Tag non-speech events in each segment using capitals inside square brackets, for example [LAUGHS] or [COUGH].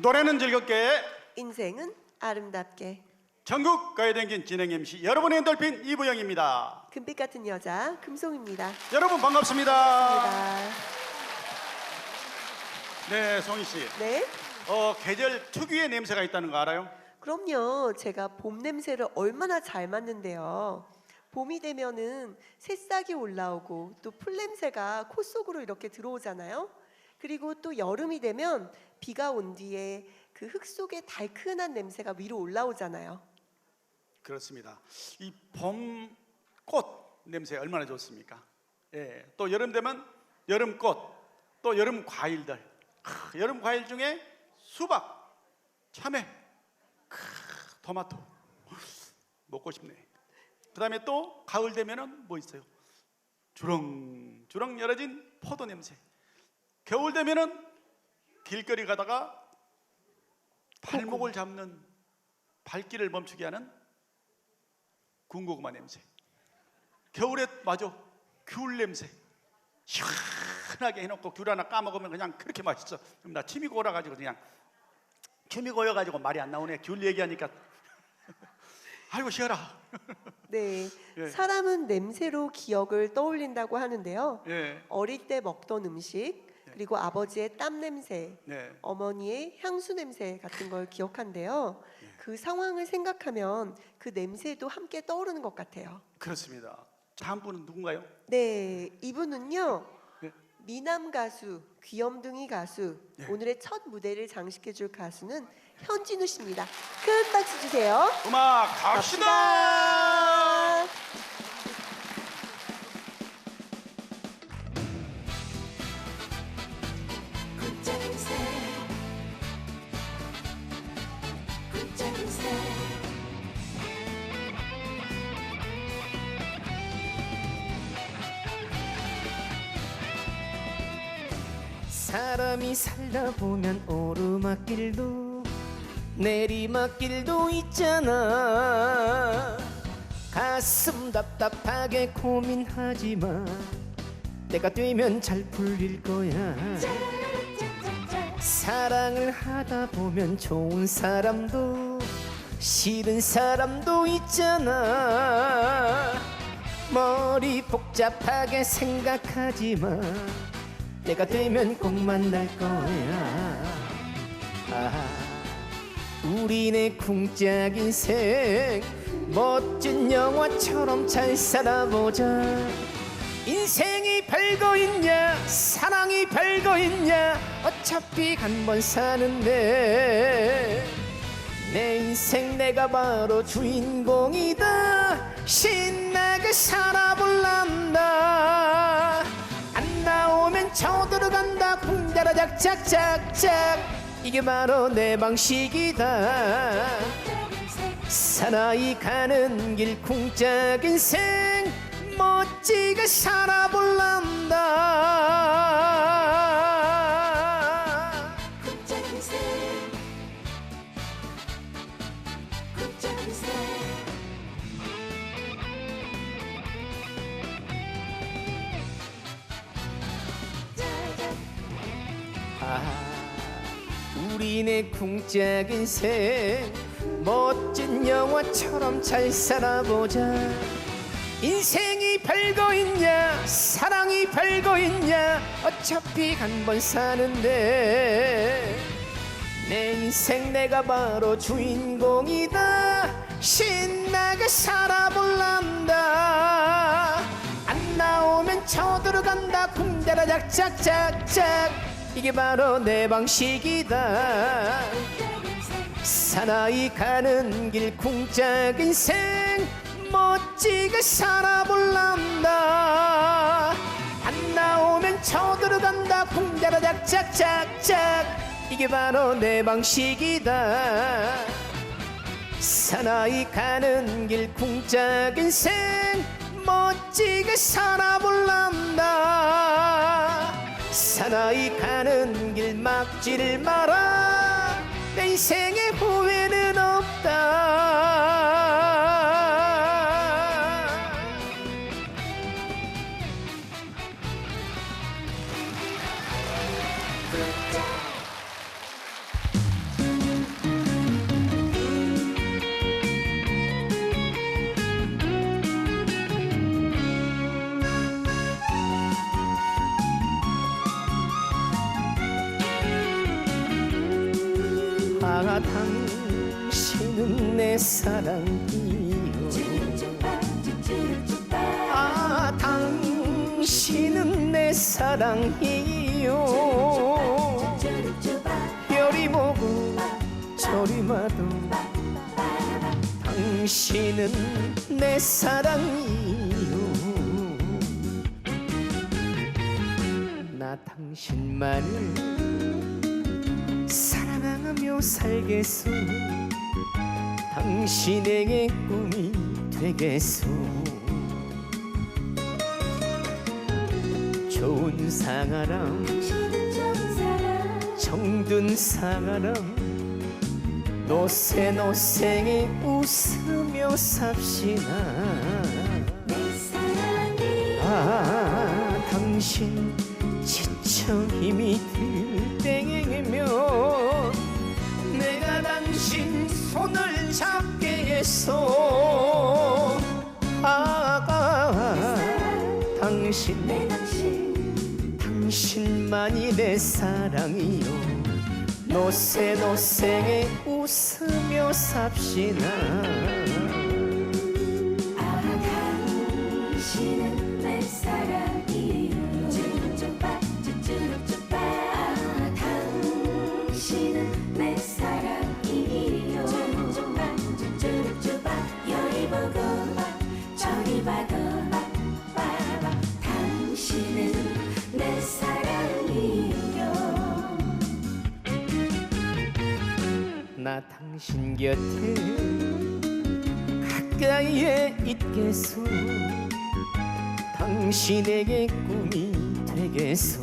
노래는 즐겁게 인생은 아름답게 전국 가요댕진 진행 MC 여러분의 엔돌핀 이부영입니다. 금빛 같은 여자 금송입니다. 여러분 반갑습니다. 반갑습니다. 네, 송희 씨. 네. 어, 계절 특유의 냄새가 있다는 거 알아요? 그럼요. 제가 봄 냄새를 얼마나 잘 맡는데요. 봄이 되면은 새싹이 올라오고 또 풀 냄새가 코 속으로 이렇게 들어오잖아요. 그리고 또 여름이 되면 비가 온 뒤에 그 흙 속에 달큰한 냄새가 위로 올라오잖아요. 그렇습니다. 이 봄꽃 냄새 얼마나 좋습니까? 예. 또 여름 되면 여름꽃, 또 여름 과일들. 크, 여름 과일 중에 수박, 참외, 크, 토마토. 먹고 싶네. 그다음에 또 가을 되면은 뭐 있어요? 주렁 주렁 열어진 포도 냄새. 겨울 되면은 길거리 가다가 발목을 잡는 발길을 멈추게 하는 군고구마 냄새. 겨울에 맞아 귤 냄새. 시원하게 해놓고 귤 하나 까먹으면 그냥 그렇게 맛있어. 그럼 나 침이 고라가지고 그냥 침이 고여가지고 말이 안 나오네. 귤 얘기하니까 [LAUGHS] 아이고 시원하. 네. 예. 사람은 냄새로 기억을 떠올린다고 하는데요. 예, 어릴 때 먹던 음식, 그리고 아버지의 땀 냄새, 네. 어머니의 향수 냄새 같은 걸 기억한데요. 예. 그 상황을 생각하면 그 냄새도 함께 떠오르는 것 같아요. 그렇습니다. 다음 분은 누군가요? 네, 이분은요. 네. 미남 가수, 귀염둥이 가수, 네. 오늘의 첫 무대를 장식해 줄 가수는 현진우 씨입니다. 큰 박수 주세요. 음악 갑시다. 사람이 살다 보면 오르막길도 내리막길도 있잖아. 가슴 답답하게 고민하지마 때가 되면 잘 풀릴 거야. 사랑을 하다 보면 좋은 사람도 싫은 사람도 있잖아. 머리 복잡하게 생각하지마 때가 되면 꼭 만날 거야. 아, 우리네 쿵짝 인 생 멋진 영화처럼 잘 살아보자. 인생이 별거 있냐 사랑이 별거 있냐 어차피 한 번 사는데. 내 인생 내가 바로 주인공이다. 신나게 살아볼란다. 안 나오면 쳐들어간다. 쿵자라 작작작작. 이게 바로 내 방식이다. 사나이 가는 길 쿵짝 인생 멋지게 살아볼란다. 아, 우리네 쿵짝 인 생 멋진 영화처럼 잘 살아보자. 인생이 별거 있냐 사랑이 별거 있냐 어차피 한 번 사는데. 내 인생 내가 바로 주인공이다. 신나게 살아볼란다. 안 나오면 쳐들어간다. 쿵자라 작작작작 이게 바로 내 방식이다. 사나이 가는 길 쿵짝 인생 멋지게 살아볼란다. 안 나오면 쳐들어간다. 쿵자라 작작작작. 이게 바로 내 방식이다. 사나이 가는 길 쿵짝 인생 멋지게 살아볼란다 사나이 가는 길 막지를 마라 내 인생에 후회는 아 당신은 내 사랑이요. 아 당신은 내 사랑이요. 별이 보고 저리 봐도 당신은 내 사랑이요. 나 당신만을 사랑하며 살겠소. 당신에게 꿈이 되겠소. 좋은 사람 정든 사람 노세 노생에 웃으며 삽시다. 아 당신 지쳐 힘이 들 내가 당신 손을 잡게 했어 아, 아 당신 당신만이 내 사랑이요. 노세 노생에 웃으며 삽시다 나 당신 곁에 가까이에 있겠소? 당신에게 꿈이 되겠소?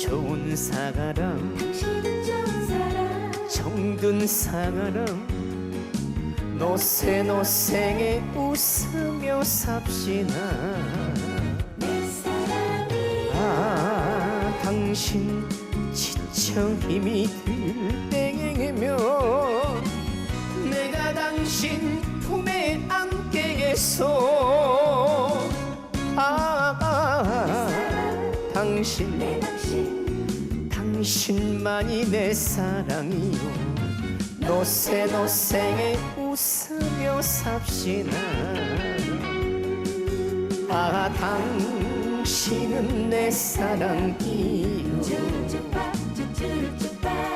좋은 사람 당신은 좋은 사람 정든 사람 노세 노생에 웃으며 삽시다. 내 사랑이 아 당신 지쳐 힘이 들 때이면 내가 당신 품에 안게겠소 아, 아 당신 내 당신 당신만이 내 사랑이요. 노세 노생에 웃으며 삽시다. 아 당신은 내 사랑이요.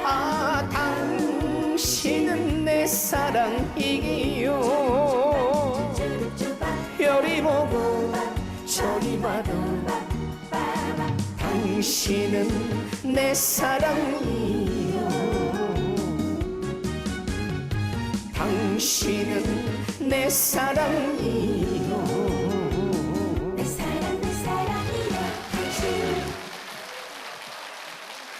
아 당신은 내 사랑이요. 별이 보고 저리 봐도 당신은 내 사랑이요. 당신은 내 사랑이요